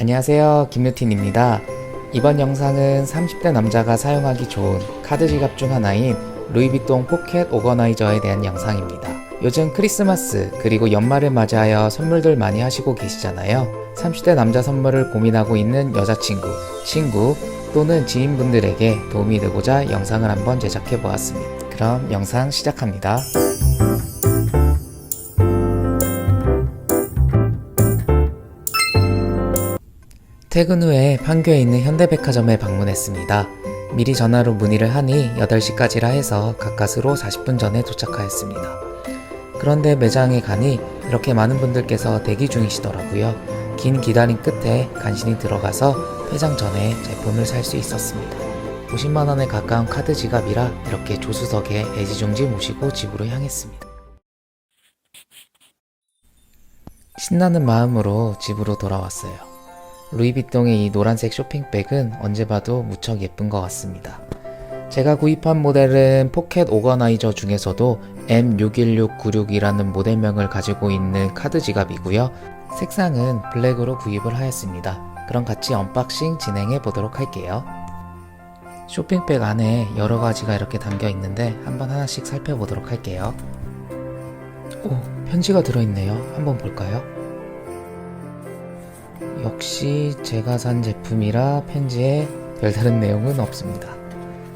안녕하세요. 김유틴입니다. 이번 영상은 30대 남자가 사용하기 좋은 카드 지갑 중 하나인 루이비통 포켓 오거나이저에 대한 영상입니다. 요즘 크리스마스 그리고 연말을 맞이하여 선물들 많이 하시고 계시잖아요. 30대 남자 선물을 고민하고 있는 여자친구, 친구 또는 지인분들에게 도움이 되고자 영상을 한번 제작해 보았습니다. 그럼 영상 시작합니다. 퇴근 후에 판교에 있는 현대백화점에 방문했습니다. 미리 전화로 문의를 하니 8시까지라 해서 가까스로 40분 전에 도착하였습니다. 그런데 매장에 가니 이렇게 많은 분들께서 대기 중이시더라고요. 긴 기다림 끝에 간신히 들어가서 폐장 전에 제품을 살 수 있었습니다. 50만원에 가까운 카드 지갑이라 이렇게 조수석에 애지중지 모시고 집으로 향했습니다. 신나는 마음으로 집으로 돌아왔어요. 루이비통의 이 노란색 쇼핑백은 언제 봐도 무척 예쁜 것 같습니다. 제가 구입한 모델은 포켓 오거나이저 중에서도 M61696이라는 모델명을 가지고 있는 카드 지갑이고요. 색상은 블랙으로 구입을 하였습니다. 그럼 같이 언박싱 진행해 보도록 할게요. 쇼핑백 안에 여러 가지가 이렇게 담겨 있는데 한번 하나씩 살펴보도록 할게요. 오, 편지가 들어있네요. 한번 볼까요? 역시 제가 산 제품이라 편지에 별다른 내용은 없습니다.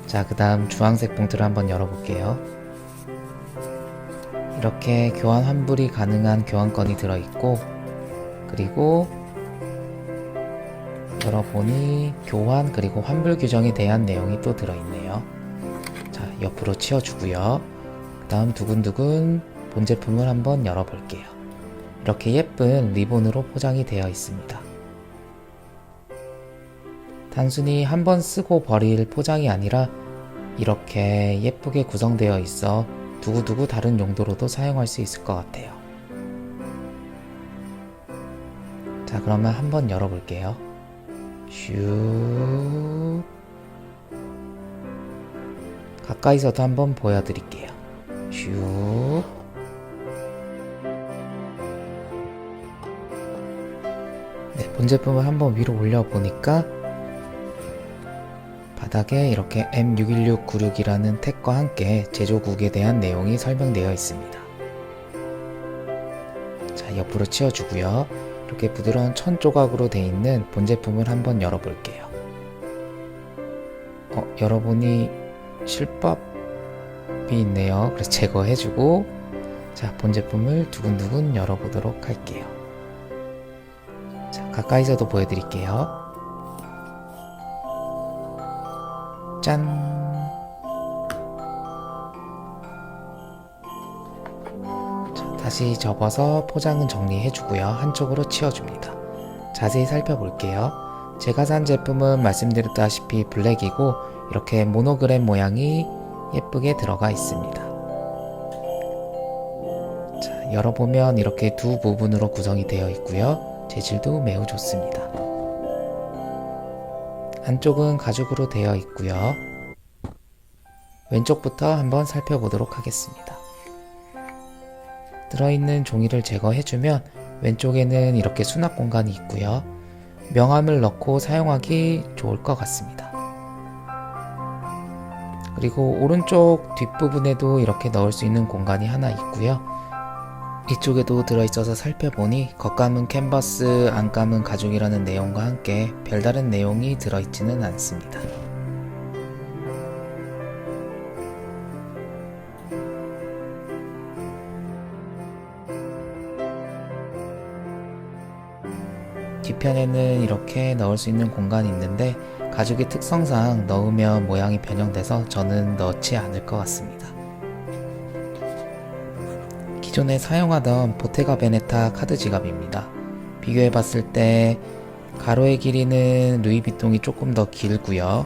자, 그 다음 주황색 봉투를 한번 열어볼게요. 이렇게 교환 환불이 가능한 교환권이 들어있고, 그리고 열어보니 교환 그리고 환불 규정에 대한 내용이 또 들어있네요. 자, 옆으로 치워주고요. 그 다음 두근두근 본 제품을 한번 열어볼게요. 이렇게 예쁜 리본으로 포장이 되어 있습니다. 단순히 한 번 쓰고 버릴 포장이 아니라 이렇게 예쁘게 구성되어 있어 두고두고 다른 용도로도 사용할 수 있을 것 같아요. 자, 그러면 한번 열어볼게요. 슉. 가까이서도 한번 보여드릴게요. 슉. 네, 본 제품을 한번 위로 올려보니까 바닥에 이렇게 M61696이라는 택과 함께 제조국에 대한 내용이 설명되어 있습니다. 자, 옆으로 치워주고요. 이렇게 부드러운 천 조각으로 되어 있는 본 제품을 한번 열어볼게요. 어, 열어보니 실밥이 있네요. 그래서 제거해주고, 자, 본 제품을 두근두근 열어보도록 할게요. 자, 가까이서도 보여드릴게요. 짠! 자, 다시 접어서 포장은 정리해주고요. 한쪽으로 치워줍니다. 자세히 살펴볼게요. 제가 산 제품은 말씀드렸다시피 블랙이고 이렇게 모노그램 모양이 예쁘게 들어가 있습니다. 자, 열어보면 이렇게 두 부분으로 구성이 되어 있고요. 재질도 매우 좋습니다. 안쪽은 가죽으로 되어 있고요. 왼쪽부터 한번 살펴보도록 하겠습니다. 들어있는 종이를 제거해주면 왼쪽에는 이렇게 수납 공간이 있고요. 명함을 넣고 사용하기 좋을 것 같습니다. 그리고 오른쪽 뒷부분에도 이렇게 넣을 수 있는 공간이 하나 있고요. 이쪽에도 들어있어서 살펴보니 겉감은 캔버스, 안감은 가죽이라는 내용과 함께 별다른 내용이 들어있지는 않습니다. 뒤편에는 이렇게 넣을 수 있는 공간이 있는데 가죽의 특성상 넣으면 모양이 변형돼서 저는 넣지 않을 것 같습니다. 기존에 사용하던 보테가 베네타 카드 지갑입니다. 비교해 봤을 때 가로의 길이는 루이비통이 조금 더 길고요.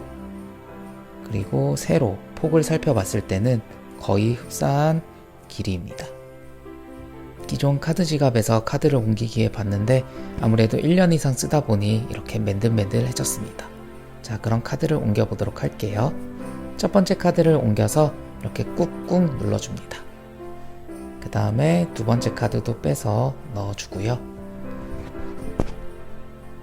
그리고 세로 폭을 살펴봤을 때는 거의 흡사한 길이입니다. 기존 카드 지갑에서 카드를 옮기기에 봤는데 아무래도 1년 이상 쓰다 보니 이렇게 맨들맨들해졌습니다. 자, 그럼 카드를 옮겨 보도록 할게요. 첫 번째 카드를 옮겨서 이렇게 꾹꾹 눌러줍니다. 그 다음에 두 번째 카드도 빼서 넣어주고요.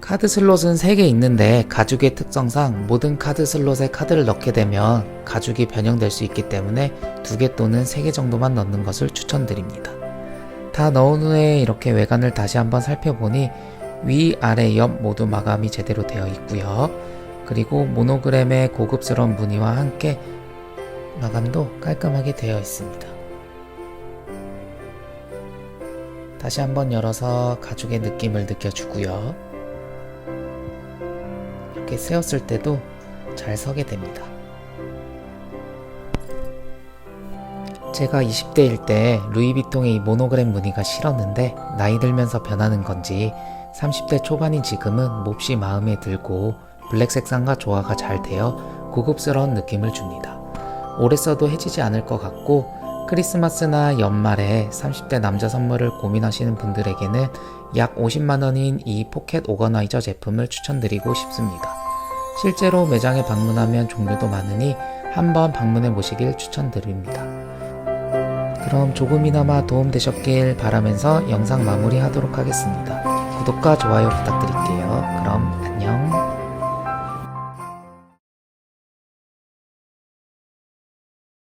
카드 슬롯은 3개 있는데 가죽의 특성상 모든 카드 슬롯에 카드를 넣게 되면 가죽이 변형될 수 있기 때문에 2개 또는 3개 정도만 넣는 것을 추천드립니다. 다 넣은 후에 이렇게 외관을 다시 한번 살펴보니 위, 아래, 옆 모두 마감이 제대로 되어 있고요. 그리고 모노그램의 고급스러운 무늬와 함께 마감도 깔끔하게 되어 있습니다. 다시 한번 열어서 가죽의 느낌을 느껴주고요. 이렇게 세웠을 때도 잘 서게 됩니다. 제가 20대일 때 루이비통의 이 모노그램 무늬가 싫었는데 나이 들면서 변하는 건지 30대 초반인 지금은 몹시 마음에 들고 블랙 색상과 조화가 잘 되어 고급스러운 느낌을 줍니다. 오래 써도 해지지 않을 것 같고 크리스마스나 연말에 30대 남자 선물을 고민하시는 분들에게는 약 50만원인 이 포켓 오거나이저 제품을 추천드리고 싶습니다. 실제로 매장에 방문하면 종류도 많으니 한번 방문해 보시길 추천드립니다. 그럼 조금이나마 도움되셨길 바라면서 영상 마무리 하도록 하겠습니다. 구독과 좋아요 부탁드릴게요. 그럼 안녕.